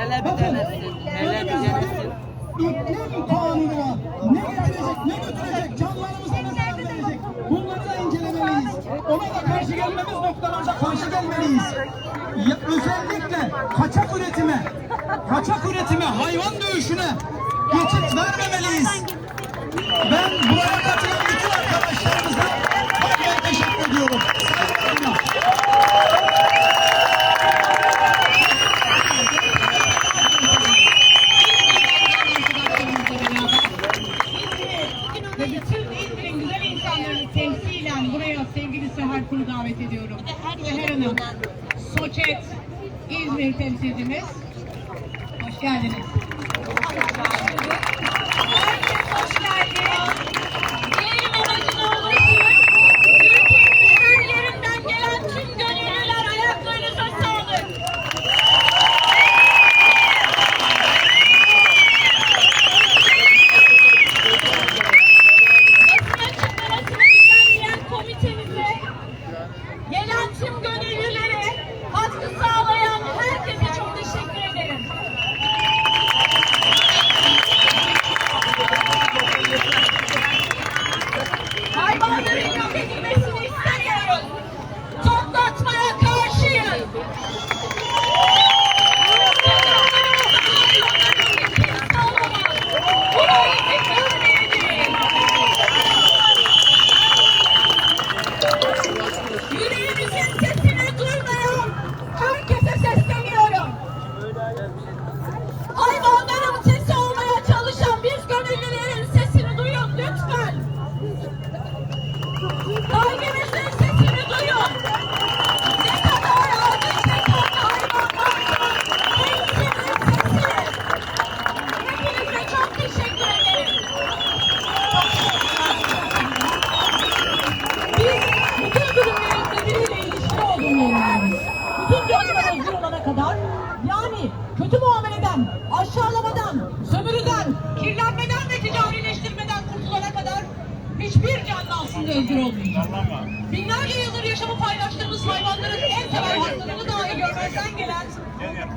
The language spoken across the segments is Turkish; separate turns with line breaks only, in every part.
Hele bir, denesin. Hele bir denesin.
iklim kanununa ne getirecek ne götürecek canlarımıza ne zarar verecek bunları da incelemeliyiz. Ona da karşı gelmemiz noktalarında karşı gelmeliyiz. Özellikle kaçak üretime, kaçak üretime, hayvan dövüşüne geçit vermemeliyiz. Ben buraya katılan bütün arkadaşlarımıza kalben teşekkür ediyorum. Saygılarımla.
ve bütün İzmir'in güzel insanlarını temsilen buraya sevgili Seher Kulu davet ediyorum. Seher Hanım, Soçet, İzmir temsilcimiz. Geldiniz.
Hoş geldin.
Kötü muameleden, aşağılamadan, sömürüden, kirlenmeden ve ticarileştirmeden kurtulana kadar hiçbir canlı aslında özgür olmayacak. Binlerce yıldır yaşamı paylaştığımız hayvanların en temel haklarını dahi görmezden gelen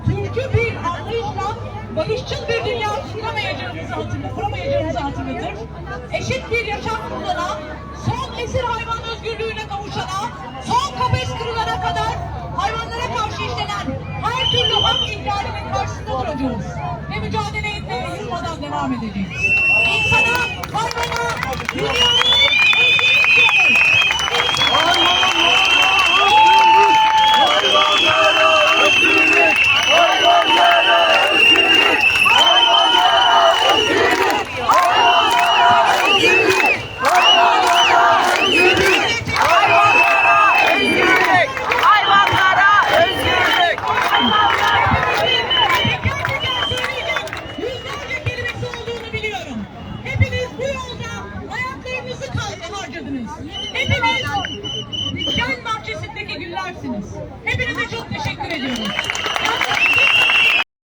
türkü bir anlayışla barışçıl bir dünya kuramayacağımızı hatırlatır, kuramayacağımızı hatırlatır. Eşit bir yaşam kullanan, son esir hayvan özgürlüğüne kavuşana, ihlalinin karşısında duracağız. Ve mücadele etmeye yılmadan devam edeceğiz. İnsana, hayvana, dünyaya